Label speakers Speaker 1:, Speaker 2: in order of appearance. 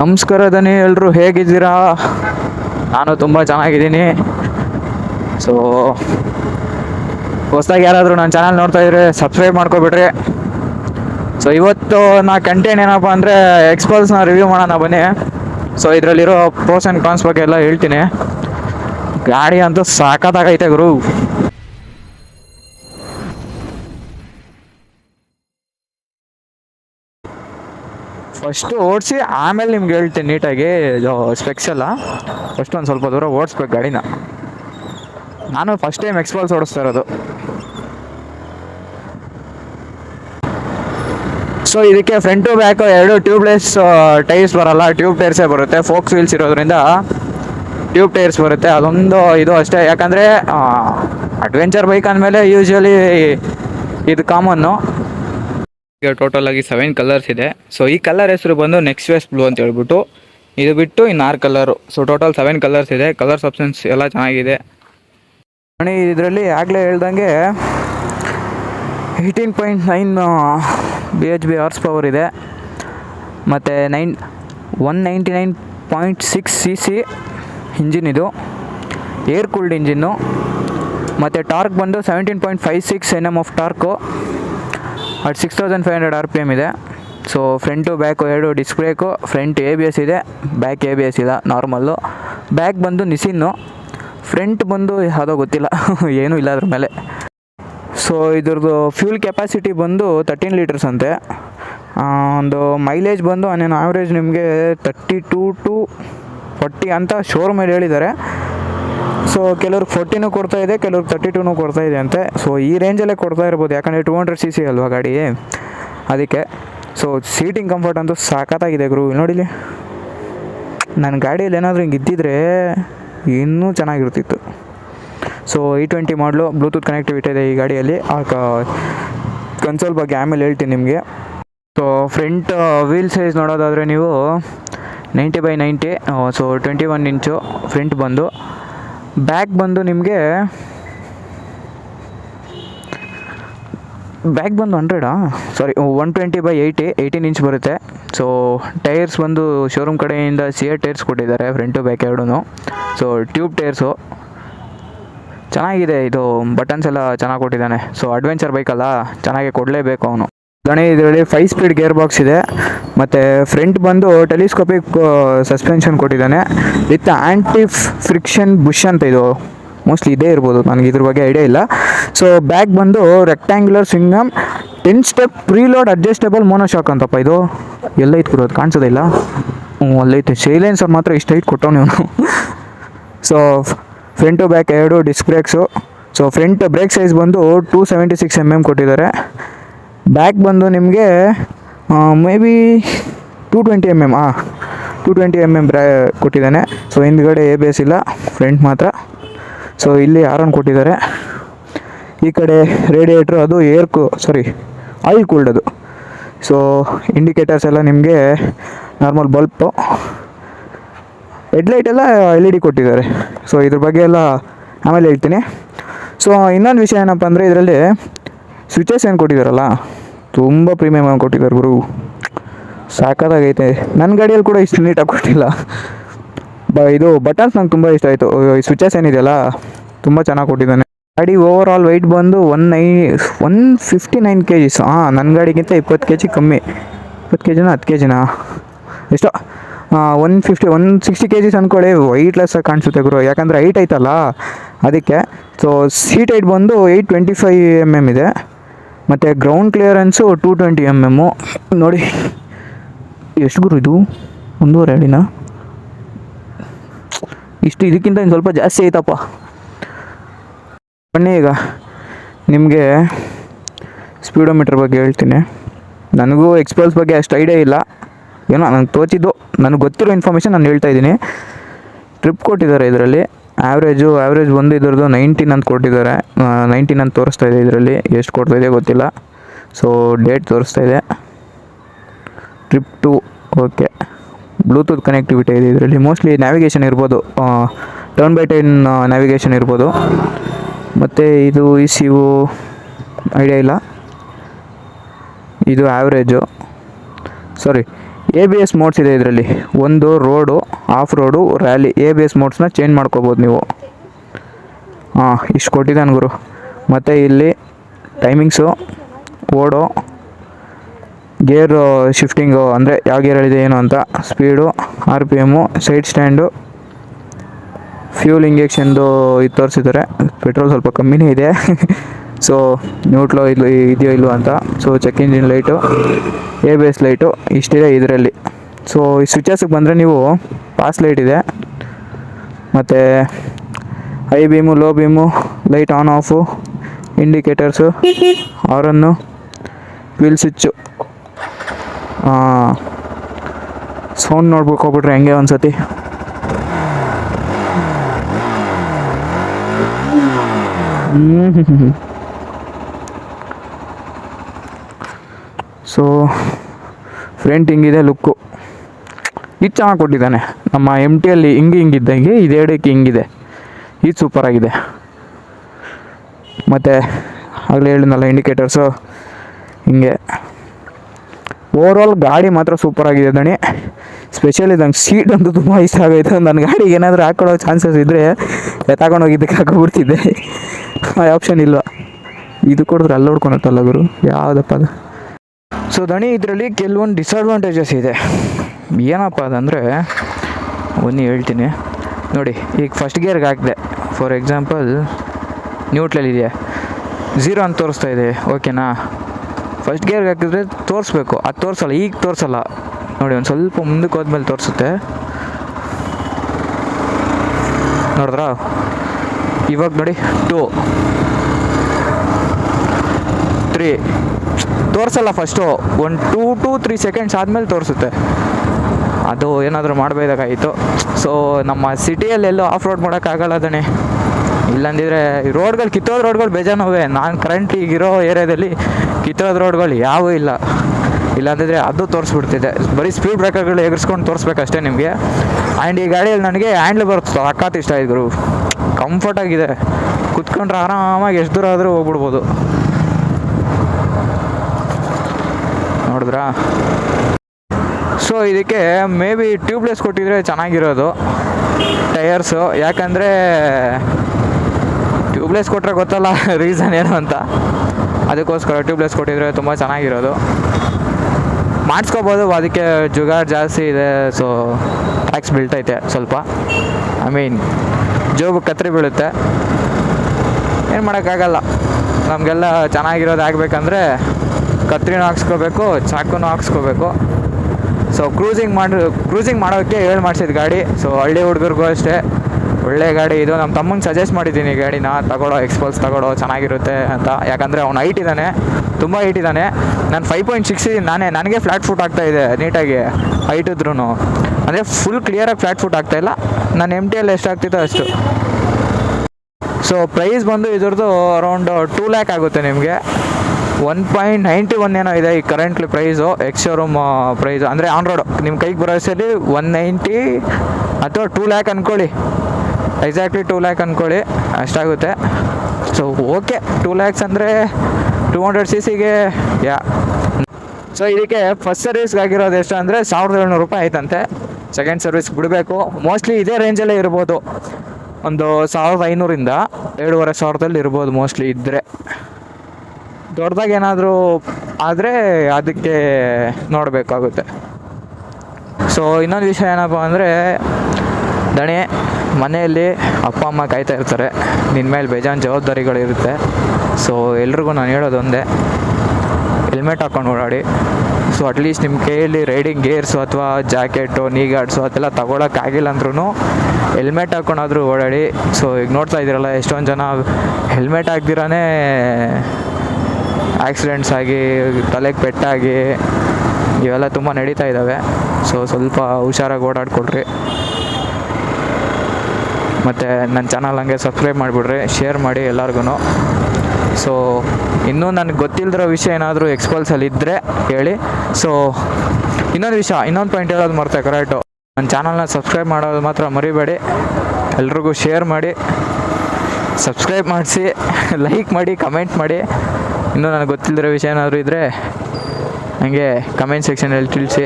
Speaker 1: ನಮಸ್ಕಾರ ದನಿ ಎಲ್ಲರೂ ಹೇಗಿದ್ದೀರಾ? ನಾನು ತುಂಬ ಚೆನ್ನಾಗಿದ್ದೀನಿ. ಸೊ ಹೊಸದಾಗಿ ಯಾರಾದರೂ ನನ್ನ ಚಾನಲ್ ನೋಡ್ತಾ ಇದ್ರೆ ಸಬ್ಸ್ಕ್ರೈಬ್ ಮಾಡ್ಕೊಬಿಡ್ರಿ. ಸೊ ಇವತ್ತು ನಾ ಕಂಟೆಂಟ್ ಏನಪ್ಪ ಅಂದರೆ ಎಕ್ಸ್ಪಲ್ಸ್ನ ರಿವ್ಯೂ ಮಾಡೋಣ ಬನ್ನಿ. ಸೊ ಇದರಲ್ಲಿರೋ ಪ್ರೋಸ್ ಆ್ಯಂಡ್ ಕಾನ್ಸ್ ಬಗ್ಗೆ ಎಲ್ಲ ಹೇಳ್ತೀನಿ. ಗಾಡಿ ಅಂತೂ ಸಾಕತ್ತಾಗೈತೆ ಗುರು. ಫಸ್ಟು ಓಡಿಸಿ, ಆಮೇಲೆ ನಿಮ್ಗೆ ಹೇಳ್ತೀನಿ ನೀಟಾಗಿ ಸ್ಪೆಕ್ಸ್ ಎಲ್ಲ ಫಸ್ಟ್ ಒಂದು ಸ್ವಲ್ಪ ದೂರ ಓಡಿಸ್ಬೇಕು ಗಾಡಿನ. ನಾನು ಫಸ್ಟ್ ಟೈಮ್ ಎಕ್ಸ್ಪಲ್ಸ್ ಓಡಿಸ್ತಾ ಇರೋದು. ಸೊ ಇದಕ್ಕೆ ಫ್ರಂಟು ಬ್ಯಾಕು ಎರಡು ಟ್ಯೂಬ್ಲೆಸ್ ಟೈರ್ಸ್ ಬರಲ್ಲ. ಟ್ಯೂಬ್ ಟೈರ್ಸೇ ಬರುತ್ತೆ. ಫೋಕ್ಸ್ ವೀಲ್ಸ್ ಇರೋದ್ರಿಂದ ಟ್ಯೂಬ್ ಟೈರ್ಸ್ ಬರುತ್ತೆ. ಅದೊಂದು ಇದು ಅಷ್ಟೇ. ಯಾಕಂದರೆ ಅಡ್ವೆಂಚರ್ ಬೈಕ್ ಅಂದಮೇಲೆ ಯೂಶ್ವಲಿ ಇದು ಕಾಮನ್ನು ಟೋಟಲ್ ಆಗಿ ಸೆವೆನ್ ಕಲರ್ಸ್ ಇದೆ. ಸೊ ಈ ಕಲರ್ ಹೆಸರು ಬಂದು ನೆಕ್ಸ್ಟ್ ವೇಸ್ ಬ್ಲೂ ಅಂತ ಹೇಳ್ಬಿಟ್ಟು, ಇದು ಬಿಟ್ಟು ಇನ್ನು ಆರು colour so total seven colours ಇದೆ. ಕಲರ್ಸ್ ಆಪ್ಷನ್ಸ್ ಎಲ್ಲ ಚೆನ್ನಾಗಿದೆ. ನೋಡಿ ಇದರಲ್ಲಿ ಆಗಲೇ ಹೇಳ್ದಂಗೆ eighteen point nine B H P horse power ಇದೆ. ಮತ್ತು nine one ninety nine point six C C engine ಇದು. ಏರ್ ಕೂಲ್ಡ್ ಇಂಜಿನ್ನು ಮತ್ತು ಟಾರ್ಕ್ ಬಂದು seventeen point five six N M of torque at six thousand five hundred R P M ಇದೆ. So front back ಎರಡು disc brake front A B S ಇದೆ. Back A B S ಇಲ್ಲ normal back ಬಂದು Nissin front ಬಂದು ಯಾವುದೋ ಗೊತ್ತಿಲ್ಲ. ಏನೂ ಇಲ್ಲ ಅದ್ರ ಮೇಲೆ. ಸೊ ಇದ್ರದ್ದು ಫ್ಯೂಲ್ ಕೆಪಾಸಿಟಿ ಬಂದು ತರ್ಟೀನ್ ಲೀಟರ್ಸ್ ಅಂತೆ. ಒಂದು ಮೈಲೇಜ್ ಬಂದು ಅನೇನು ಆವ್ರೇಜ್ ನಿಮಗೆ ತರ್ಟಿ ಟೂ ಟು ಫೋರ್ಟಿ ಅಂತ ಶೋರೂಮಲ್ಲಿ ಹೇಳಿದ್ದಾರೆ. ಸೊ ಕೆಲವ್ರಿಗೆ ಫೋರ್ಟಿನೂ ಕೊಡ್ತಾ ಇದೆ, ಕೆಲವ್ರಿಗೆ ತರ್ಟಿ ಟೂನು ಕೊಡ್ತಾ ಇದೆ ಅಂತೆ. ಸೊ ಈ ರೇಂಜಲ್ಲೇ ಕೊಡ್ತಾ ಇರ್ಬೋದು, ಯಾಕಂದರೆ ಟೂ ಹಂಡ್ರೆಡ್ ಸಿ ಸಿ ಅಲ್ವಾ ಗಾಡಿ? ಅದಕ್ಕೆ ಸೊ ಸೀಟಿಂಗ್ ಕಂಫರ್ಟ್ ಅಂತೂ ಸಾಕತ್ತಾಗಿದೆ ಗುರು. ನೋಡಿಲಿ ನನ್ನ ಗಾಡಿಯಲ್ಲಿ ಏನಾದರೂ ಹಿಂಗೆ ಇದ್ದಿದ್ರೆ ಇನ್ನೂ ಚೆನ್ನಾಗಿರ್ತಿತ್ತು. ಸೊ ಇ ಟ್ವೆಂಟಿ ಮಾಡಲು ಬ್ಲೂಟೂತ್ ಕನೆಕ್ಟಿವಿಟಿ ಇದೆ ಈ ಗಾಡಿಯಲ್ಲಿ. ಆ ಕನ್ಸೋಲ್ ಬಗ್ಗೆ ಆಮೇಲೆ ಹೇಳ್ತೀನಿ ನಿಮಗೆ. ಸೊ ಫ್ರಂಟ್ ವೀಲ್ ಸೈಜ್ ನೋಡೋದಾದರೆ ನೀವು ninety by ninety so twenty one inch front ಬಂದು ಬ್ಯಾಕ್ ಬಂದು ನಿಮಗೆ ಬ್ಯಾಕ್ ಬಂದು ಹಂಡ್ರೆಡಾ? Sorry one twenty by eighty eighteen inch ಬರುತ್ತೆ. ಸೊ ಟೈರ್ಸ್ ಬಂದು ಶೋರೂಮ್ ಕಡೆಯಿಂದ ಸಿಯರ್ ಟೈರ್ಸ್ ಕೊಟ್ಟಿದ್ದಾರೆ ಫ್ರಂಟು ಬ್ಯಾಕ್ ಎರಡೂ ಸೊ ಟ್ಯೂಬ್ ಟೈರ್ಸು ಚೆನ್ನಾಗಿದೆ ಇದು ಬಟನ್ಸ್ ಎಲ್ಲ ಚೆನ್ನಾಗಿ ಕೊಟ್ಟಿದ್ದಾನೆ. ಸೊ ಅಡ್ವೆಂಚರ್ ಬೈಕಲ್ಲ ಚೆನ್ನಾಗಿ ಕೊಡಲೇಬೇಕು ಅವನು. ಗಣಿ, ಇದರಲ್ಲಿ ಫೈವ್ ಸ್ಪೀಡ್ ಗೇರ್ ಬಾಕ್ಸ್ ಇದೆ. ಮತ್ತು ಫ್ರಂಟ್ ಬಂದು ಟೆಲಿಸ್ಕೋಪಿಕ್ ಸಸ್ಪೆನ್ಷನ್ ಕೊಟ್ಟಿದ್ದಾನೆ. ವಿತ್ ಆ್ಯಂಟಿ ಫ್ರಿಕ್ಷನ್ ಬುಷ್ ಅಂತ ಇದು. ಮೋಸ್ಟ್ಲಿ ಇದೇ ಇರ್ಬೋದು. ನನಗೆ ಇದ್ರ ಬಗ್ಗೆ ಐಡಿಯಾ ಇಲ್ಲ. ಸೊ ಬ್ಯಾಕ್ ಬಂದು rectangular swingarm ten step preload adjustable monoshock ಅಂತಪ್ಪ ಇದು. ಎಲ್ಲ ಇತ್ತು ಕೊಡೋದು ಕಾಣಿಸೋದೇ ಇಲ್ಲ. ಹ್ಞೂ ಅಲ್ಲೈತೆ ಶೈಲೆನ್ಸರ್ ಮಾತ್ರ ಇಷ್ಟು ಹೈಟ್ ಕೊಟ್ಟವನು ಇವನು. ಸೊ ಫ್ರಂಟು ಬ್ಯಾಕ್ ಎರಡು disc brakes so front brake size ಬಂದು two seventy six M M ಕೊಟ್ಟಿದ್ದಾರೆ. ಬ್ಯಾಕ್ ಬಂದು ನಿಮಗೆ may be two twenty M M ಹಾಂ ಟೂ ಟ್ವೆಂಟಿ ಎಂ ಎಂ ಬ್ರ್ಯಾ ಕೊಟ್ಟಿದ್ದಾನೆ. ಸೊ ಹಿಂದ್ಗಡೆ ಎ ಬೇಸ್ ಇಲ್ಲ ಫ್ರಂಟ್ ಮಾತ್ರ. ಸೊ ಇಲ್ಲಿ ಆರನ್ ಕೊಟ್ಟಿದ್ದಾರೆ. ಈ ಕಡೆ ರೇಡಿಯೇಟ್ರು ಅದು ಏರ್ ಕೂ ಸಾರಿ ಆಯಿಲ್ ಕೂಲ್ಡ್ ಅದು. ಸೊ ಇಂಡಿಕೇಟರ್ಸ್ ಎಲ್ಲ ನಿಮಗೆ ನಾರ್ಮಲ್ ಬಲ್ಪು ಹೆಡ್ಲೈಟ್ ಎಲ್ಲ ಎಲ್ ಇ ಡಿ ಕೊಟ್ಟಿದ್ದಾರೆ. ಸೊ ಇದ್ರ ಬಗ್ಗೆ ಎಲ್ಲ ಆಮೇಲೆ ಹೇಳ್ತೀನಿ. ಸೊ ಇನ್ನೊಂದು ವಿಷಯ ಏನಪ್ಪ ಅಂದರೆ, ಇದರಲ್ಲಿ ಸ್ವಿಚಸ್ ಏನು ಕೊಟ್ಟಿದ್ದಾರಲ್ಲ ತುಂಬ ಪ್ರೀಮಿಯಮ್ ಆಗಿ ಕೊಟ್ಟಿದ್ದಾರೆ ಗುರು. ಸಾಕಾಗೈತೆ ನನ್ನ ಗಾಡಿಯಲ್ಲಿ ಕೂಡ ಇಷ್ಟು ನೀಟಾಗಿ ಕೊಟ್ಟಿಲ್ಲ. ಬ, ಇದು ಬಟನ್ಸ್ ನಂಗೆ ತುಂಬ ಇಷ್ಟ ಆಯಿತು. ಸ್ವಿಚಸ್ ಏನಿದೆಯಲ್ಲ, ತುಂಬ ಚೆನ್ನಾಗಿ ಕೊಟ್ಟಿದ್ದಾನೆ. ಗಾಡಿ ಓವರ್ ಆಲ್ ವೆಯ್ಟ್ ಬಂದು ಒನ್ ನೈ, one fifty nine K Gs ಹಾಂ ನನ್ನ ಗಾಡಿಗಿಂತ ಇಪ್ಪತ್ತು ಕೆ ಜಿ ಕಮ್ಮಿ. ಇಪ್ಪತ್ತು ಕೆ ಜಿನ ಹತ್ತು ಕೆ ಜಿನಾ ಎಷ್ಟೋ? One fifty one sixty K Gs ಅಂದ್ಕೊಳ್ಳಿ ವೈಟ್ಲೆಸ್ ಆಗಿ ಕಾಣಿಸುತ್ತೆ ಗುರು. ಯಾಕಂದರೆ ಹೈಟ್ ಐತಲ್ಲ, ಅದಕ್ಕೆ. ಸೊ ಸೀಟ್ ಹೈಟ್ ಬಂದು eight twenty five M M ಇದೆ. ಮತ್ತು ground clearance two twenty M M ನೋಡಿ, ಎಷ್ಟು ಗುರು ಇದು? ಒಂದೂವರೆ ಅಡಿನ? ಇಷ್ಟು ಇದಕ್ಕಿಂತ ಇನ್ನು ಸ್ವಲ್ಪ ಜಾಸ್ತಿ ಐತಪ್ಪ ಬನ್ನಿ ಈಗ, ನಿಮಗೆ ಸ್ಪೀಡೋಮೀಟ್ರ್ ಬಗ್ಗೆ ಹೇಳ್ತೀನಿ. ನನಗೂ ಎಕ್ಸ್ಪಲ್ಸ್ ಬಗ್ಗೆ ಅಷ್ಟು ಐಡಿಯಾ ಇಲ್ಲ. ಏನೋ ನನಗೆ ತೋಚಿದ್ದು ನನಗೆ ಗೊತ್ತಿರೋ ಇನ್ಫಾರ್ಮೇಷನ್ ನಾನು ಹೇಳ್ತಾ ಇದ್ದೀನಿ. ಟ್ರಿಪ್ ಕೊಟ್ಟಿದ್ದಾರೆ ಇದರಲ್ಲಿ. ಆ್ಯಾವ್ರೇಜು ಆ್ಯಾವ್ರೇಜ್ ಒಂದು ಇದ್ರದ್ದು ನೈಂಟೀನ್ ಅಂತ ಕೊಟ್ಟಿದ್ದಾರೆ. ನೈಂಟೀನ್ ಅಂತ ತೋರಿಸ್ತಾ ಇದೆ ಇದರಲ್ಲಿ. ಎಷ್ಟು ಕೊಡ್ತಾ ಇದೆ ಗೊತ್ತಿಲ್ಲ. ಸೊ ಡೇಟ್ ತೋರಿಸ್ತಾ ಇದೆ. Trip two okay Bluetooth connectivity ಇದೆ ಇದರಲ್ಲಿ. ಮೋಸ್ಟ್ಲಿ ನ್ಯಾವಿಗೇಷನ್ ಇರ್ಬೋದು. ಟರ್ನ್ ಬೈ ಟೈನ್ ನ್ಯಾವಿಗೇಷನ್ ಇರ್ಬೋದು. ಮತ್ತು ಇದು ಇ ಸಿ ಯು ಐಡಿಯಾ ಇಲ್ಲ. ಇದು average sorry A B S modes ಇದೆ ಇದರಲ್ಲಿ. ಒಂದು road off road rally A B S ಮೋಡ್ಸ್ನ change ಮಾಡ್ಕೋಬೋದು ನೀವು. ಹಾಂ, ಇಷ್ಟು ಕೊಟ್ಟಿದ್ದಾನೆ ಗುರು. ಮತ್ತು ಇಲ್ಲಿ ಟೈಮಿಂಗ್ಸು ಓಡೋ ಗೇರು ಶಿಫ್ಟಿಂಗು ಅಂದರೆ ಯಾವ ಗೇರ್ ಹೇಳಿದೆ ಏನು ಅಂತ. Speed R P M side stand fuel ಇಂಜೆಕ್ಷನ್ದು ಇದು ತೋರಿಸಿದ್ದಾರೆ. ಪೆಟ್ರೋಲ್ ಸ್ವಲ್ಪ ಕಮ್ಮಿನೇ ಇದೆ. ಸೊ ನ್ಯೂಟ್ಲೋ ಇಲ್ಲ ಇದೆಯೋ ಇಲ್ವೋ ಅಂತ. So check engine light A B S light ಇಷ್ಟಿದೆ ಇದರಲ್ಲಿ. ಸೊ ಈ ಸ್ವಿಚಸ್ಗೆ ಬಂದರೆ ನೀವು ಪಾಸ್ ಲೈಟ್ ಇದೆ. ಮತ್ತು high beam low beam light on off indicators ಆರನ್ನು wheel switch sound ನೋಡ್ಬೇಕು ಹೋಗ್ಬಿಟ್ರೆ ಹೆಂಗೆ ಒಂದ್ಸತಿ? ಸೊ ಫ್ರಂಟ್ ಹಿಂಗಿದೆ ಲುಕ್ಕು ಇದು ಚೆನ್ನಾಗಿ ಕೊಟ್ಟಿದ್ದಾನೆ. ನಮ್ಮ ಎಂ ಟಿಯಲ್ಲಿ ಹಿಂಗೆ ಹಿಂಗಿದ್ದಂಗೆ ಇದೆರಡಕ್ಕೆ ಹಿಂಗಿದೆ. ಇದು ಸೂಪರ್ ಆಗಿದೆ. ಮತ್ತು, ಆಗಲೇ ಹೇಳಿದ್ನಲ್ಲ ಇಂಡಿಕೇಟರ್ಸು ಹಿಂಗೆ. ಓವರಾಲ್ ಗಾಡಿ ಮಾತ್ರ ಸೂಪರ್ ಆಗಿದೆ ದಣಿ. ಸ್ಪೆಷಲಿ ನಂಗೆ ಸೀಟ್ ಅಂತೂ ತುಂಬ ಇಷ್ಟ ಆಗೈತೆ ನನ್ನ ಗಾಡಿಗೆ ಏನಾದರೂ ಹಾಕ್ಕೊಳ್ಳೋ ಚಾನ್ಸಸ್ ಇದ್ದರೆ ಎತ್ತಾಕೊಂಡು ಹೋಗಿದ್ದಕ್ಕೆ ಹಾಕೊಬಿಡ್ತಿದ್ದೆ. ಆ ಆಪ್ಷನ್ ಇಲ್ಲ. ಇದು ಕೊಡಿದ್ರೆ ಅಲ್ಲಿ ನೋಡ್ಕೊಳತ್ತಲ್ಲ ಗುರು? ಯಾವುದಪ್ಪ ಅದು? ಸೊ ದಣಿ ಇದರಲ್ಲಿ ಕೆಲವೊಂದು ಡಿಸಡ್ವಾಂಟೇಜಸ್ ಇದೆ. ಏನಪ್ಪ ಅದಂದರೆ ಒಂದು ಹೇಳ್ತೀನಿ. ನೋಡಿ, ಈಗ ಫಸ್ಟ್ ಗೇರ್ಗೆ ಹಾಕಿದೆ. ಫಾರ್ ಎಕ್ಸಾಂಪಲ್ ಇದೆಯಾ ಝೀರೋ ಅಂತ ತೋರಿಸ್ತಾ ಇದೆ. ಓಕೆನಾ ಫಸ್ಟ್ ಗಿಯರ್ಗೆ ಹಾಕಿದ್ರೆ ತೋರಿಸ್ಬೇಕು. ಅದು ತೋರಿಸಲ್ಲ, ಈಗ ತೋರಿಸಲ್ಲ. ನೋಡಿ, ಒಂದು ಸ್ವಲ್ಪ ಮುಂದಕ್ಕೆ ಹೋದ್ಮೇಲೆ ತೋರಿಸುತ್ತೆ. ನೋಡಿದ್ರಾ? ಇವಾಗ ನೋಡಿ ಟೂ ತ್ರೀ ತೋರಿಸಲ್ಲ ಫಸ್ಟು ಒಂದು ಟೂ ಟು ತ್ರೀ ಸೆಕೆಂಡ್ಸ್ ಆದಮೇಲೆ ತೋರಿಸುತ್ತೆ. ಅದು ಏನಾದರೂ ಮಾಡಬೇಕಾಗಿತ್ತು. ಸೊ ನಮ್ಮ ಸಿಟಿಯಲ್ಲೆಲ್ಲೋ ಆಫ್ ರೋಡ್ ಮಾಡೋಕ್ಕಾಗಲ್ಲ ಅದನ್ನೇ ಇಲ್ಲಂದಿದ್ರೆ ರೋಡ್ಗಳು ಕಿತ್ತೋದ ರೋಡ್ಗಳು ಬೇಜಾನವೆ ನಾನು ಕರೆಂಟ್ ಈಗಿರೋ ಏರಿಯಾದಲ್ಲಿ ಕಿತ್ತೋದ ರೋಡ್ಗಳು ಯಾವೂ ಇಲ್ಲ. ಇಲ್ಲಾಂದಿದ್ರೆ ಅದು ತೋರಿಸ್ಬಿಡ್ತಿದೆ. ಬರೀ ಸ್ಪೀಡ್ ಬ್ರೇಕರ್ಗಳು ಎಗರ್ಸ್ಕೊಂಡು ತೋರಿಸ್ಬೇಕಷ್ಟೇ ನಿಮಗೆ. ಆ್ಯಂಡ್ ಈ ಗಾಡಿಯಲ್ಲಿ ನನಗೆ ಹ್ಯಾಂಡ್ಲ್ ಬರುತ್ತೆ ಅಕ್ಕಾತ್ ಇಷ್ಟ ಇದ್ರು. ಕಂಫರ್ಟಾಗಿದೆ ಕುತ್ಕೊಂಡ್ರೆ ಆರಾಮಾಗಿ ಎಷ್ಟು ದೂರ ಆದರೂ ಹೋಗ್ಬಿಡ್ಬೋದು. ನೋಡಿದ್ರಾ? ಸೊ ಇದಕ್ಕೆ ಮೇ ಬಿ ಟ್ಯೂಬ್ಲೆಸ್ ಕೊಟ್ಟಿದ್ರೆ ಚೆನ್ನಾಗಿರೋದು ಟಯರ್ಸು ಯಾಕಂದರೆ ಟ್ಯೂಬ್ಲೆಸ್ ಕೊಟ್ಟರೆ ಗೊತ್ತಲ್ಲ ರೀಸನ್ ಏನು ಅಂತ. ಅದಕ್ಕೋಸ್ಕರ ಟ್ಯೂಬ್ಲೆಸ್ ಕೊಟ್ಟಿದ್ರೆ ತುಂಬ ಚೆನ್ನಾಗಿರೋದು. ಮಾಡಿಸ್ಕೋಬೋದು, ಅದಕ್ಕೆ ಜುಗಾರ್ ಜಾಸ್ತಿ ಇದೆ ಸೊ ಟ್ಯಾಕ್ಸ್ ಬೀಳ್ತೈತೆ ಸ್ವಲ್ಪ. ಐ ಮೀನ್ ಜೋಬು ಕತ್ರಿ ಬೀಳುತ್ತೆ. ಏನು ಮಾಡೋಕ್ಕಾಗಲ್ಲ. ನಮಗೆಲ್ಲ ಚೆನ್ನಾಗಿರೋದು ಆಗಬೇಕಂದ್ರೆ ಕತ್ರಿನೂ ಹಾಕ್ಸ್ಕೋಬೇಕು, ಚಾಕುನೂ ಹಾಕ್ಸ್ಕೋಬೇಕು. ಸೊ ಕ್ರೂಸಿಂಗ್ ಮಾಡಿ ಕ್ರೂಸಿಂಗ್ ಮಾಡೋಕ್ಕೆ ಹೇಳಿ ಮಾಡಿಸಿದ ಗಾಡಿ. ಸೊ ಹಳ್ಳಿ ಹುಡುಗರಿಗೂ ಅಷ್ಟೇ. ಒಳ್ಳೆ ಗಾಡಿ ಇದು. ನಮ್ಮ ತಮ್ಮಂಗೆ ಸಜೆಸ್ಟ್ ಮಾಡಿದ್ದೀನಿ ಗಾಡಿನ. ತಗೊಳ್ಳೋ ಎಕ್ಸ್ಪಲ್ಸ್ ತಗೊಳ್ಳೋ, ಚೆನ್ನಾಗಿರುತ್ತೆ ಅಂತ. ಯಾಕಂದರೆ ಅವ್ನು ಹೈಟ್ ಇದ್ದಾನೆ ತುಂಬ ಹೈಟ್ ಇದ್ದಾನೆ ನಾನು ಫೈವ್ ಪಾಯಿಂಟ್ ಸಿಕ್ಸ್ ನಾನೇ, ನನಗೆ ಫ್ಲ್ಯಾಟ್ ಫುಟ್ ಆಗ್ತಾ ಇದೆ, ನೀಟಾಗಿ. ಹೈಟ್ ಇದ್ರೂ ಅಂದರೆ ಫುಲ್ ಕ್ಲಿಯರಾಗಿ ಫ್ಲ್ಯಾಟ್ ಫುಟ್ ಇಲ್ಲ. ನಾನು ಎಂ ಟಿ ಎಲ್ ಎಷ್ಟು ಆಗ್ತಿತ್ತೋ ಅಷ್ಟು. ಸೊ ಪ್ರೈಸ್ ಬಂದು ಇದ್ರದ್ದು ಅರೌಂಡ್ ಟೂ ಲ್ಯಾಕ್ ಆಗುತ್ತೆ ನಿಮಗೆ. ಒನ್ ಪಾಯಿಂಟ್ ನೈಂಟಿ ಒನ್ ಏನೋ ಇದೆ ಈ currently price ex showroom price ಅಂದರೆ ಆನ್ ರೋಡ್ ನಿಮ್ಮ ಕೈಗೆ ಬರೋ ಅಷ್ಟರಲ್ಲಿ ಒನ್ ನೈಂಟಿ ಅಥವಾ ಟೂ ಲ್ಯಾಕ್ ಅಂದ್ಕೊಳ್ಳಿ ಎಕ್ಸಾಕ್ಟ್ಲಿ ಟೂ ಲ್ಯಾಕ್ ಅಂದ್ಕೊಳ್ಳಿ ಅಷ್ಟಾಗುತ್ತೆ. ಸೊ ಓಕೆ ಟೂ ಲ್ಯಾಕ್ಸ್ ಅಂದರೆ ಟೂ ಹಂಡ್ರೆಡ್ ಸಿ ಸಿಗೆ ಯಾ ಸೊ ಇದಕ್ಕೆ ಫಸ್ಟ್ ಸರ್ವಿಸ್ಗೆ ಆಗಿರೋದು ಎಷ್ಟು ಅಂದರೆ ಸಾವಿರದ ಏಳ್ನೂರು ರೂಪಾಯಿ ಆಯ್ತಂತೆ. ಸೆಕೆಂಡ್ ಸರ್ವಿಸ್ ಬಿಡಬೇಕು. ಮೋಸ್ಟ್ಲಿ ಇದೇ ರೇಂಜಲ್ಲೇ ಇರ್ಬೋದು. ಒಂದು ಸಾವಿರದ ಐನೂರಿಂದ ಏಳುವರೆ ಸಾವಿರದಲ್ಲಿ ಇರ್ಬೋದು ಮೋಸ್ಟ್ಲಿ ಇದ್ದರೆ ದೊಡ್ಡದಾಗಿ ಏನಾದರೂ ಆದರೆ ಅದಕ್ಕೆ ನೋಡಬೇಕಾಗುತ್ತೆ. ಸೊ ಇನ್ನೊಂದು ವಿಷಯ ಏನಪ್ಪ ಅಂದರೆ, ದಣೆ, ಮನೆಯಲ್ಲಿ ಅಪ್ಪ, ಅಮ್ಮ ಕಾಯ್ತಾ ಇರ್ತಾರೆ. ನಿನ್ನ ಮೇಲೆ ಬೇಜಾನ್ ಜವಾಬ್ದಾರಿಗಳಿರುತ್ತೆ. ಸೊ ಎಲ್ರಿಗೂ ನಾನು ಹೇಳೋದು ಒಂದೇ. ಹೆಲ್ಮೆಟ್ ಹಾಕೊಂಡು ಓಡಾಡಿ. ಸೊ ಅಟ್ಲೀಸ್ಟ್ ನಿಮ್ಮ ಕೈಯಲ್ಲಿ ರೈಡಿಂಗ್ ಗೇರ್ಸು ಅಥವಾ ಜಾಕೆಟು ನೀ ಗಾರ್ಡ್ಸು ಅದೆಲ್ಲ ತಗೊಳಕ್ಕಾಗಿಲ್ಲ ಅಂದ್ರೂ ಹೆಲ್ಮೆಟ್ ಹಾಕ್ಕೊಂಡಾದರೂ ಓಡಾಡಿ. ಸೊ ಈಗ ನೋಡ್ತಾ ಇದ್ದೀರಲ್ಲ, ಎಷ್ಟೊಂದು ಜನ ಹೆಲ್ಮೆಟ್ ಹಾಕ್ದಿರಾನೇ ಆಕ್ಸಿಡೆಂಟ್ಸ್ ಆಗಿ, ತಲೆಗೆ ಪೆಟ್ಟಾಗಿ, ಇವೆಲ್ಲ ತುಂಬ ನಡೀತಾ ಇದ್ದಾವೆ ಸೊ ಸ್ವಲ್ಪ ಹುಷಾರಾಗಿ ಓಡಾಡ್ಕೊಳ್ರಿ. ಮತ್ತು ನನ್ನ ಚಾನಲ್ ಹಂಗೆ ಸಬ್ಸ್ಕ್ರೈಬ್ ಮಾಡಿಬಿಡ್ರಿ ಶೇರ್ ಮಾಡಿ ಎಲ್ಲರಿಗೂ ಸೊ ಇನ್ನೂ ನನಗೆ ಗೊತ್ತಿಲ್ಲದಿರೋ ವಿಷಯ ಏನಾದರೂ ಎಕ್ಸ್ಪಲ್ಸಲ್ಲಿ ಇದ್ದರೆ ಹೇಳಿ. ಸೊ ಇನ್ನೊಂದು ವಿಷಯ, ಇನ್ನೊಂದು ಪಾಯಿಂಟ್ ಹೇಳೋದು ಮರ್ತೆ ಕರೆಕ್ಟು ನನ್ನ ಚಾನಲ್ನ ಸಬ್ಸ್ಕ್ರೈಬ್ ಮಾಡೋದು ಮಾತ್ರ ಮರಿಬೇಡಿ. ಎಲ್ರಿಗೂ ಶೇರ್ ಮಾಡಿ ಸಬ್ಸ್ಕ್ರೈಬ್ ಮಾಡಿಸಿ ಲೈಕ್ ಮಾಡಿ ಕಮೆಂಟ್ ಮಾಡಿ. ಇನ್ನೂ ನನಗೆ ಗೊತ್ತಿಲ್ಲದಿರೋ ವಿಷಯ ಏನಾದರೂ ಇದ್ದರೆ ನನಗೆ ಕಮೆಂಟ್ ಸೆಕ್ಷನಲ್ಲಿ ತಿಳಿಸಿ.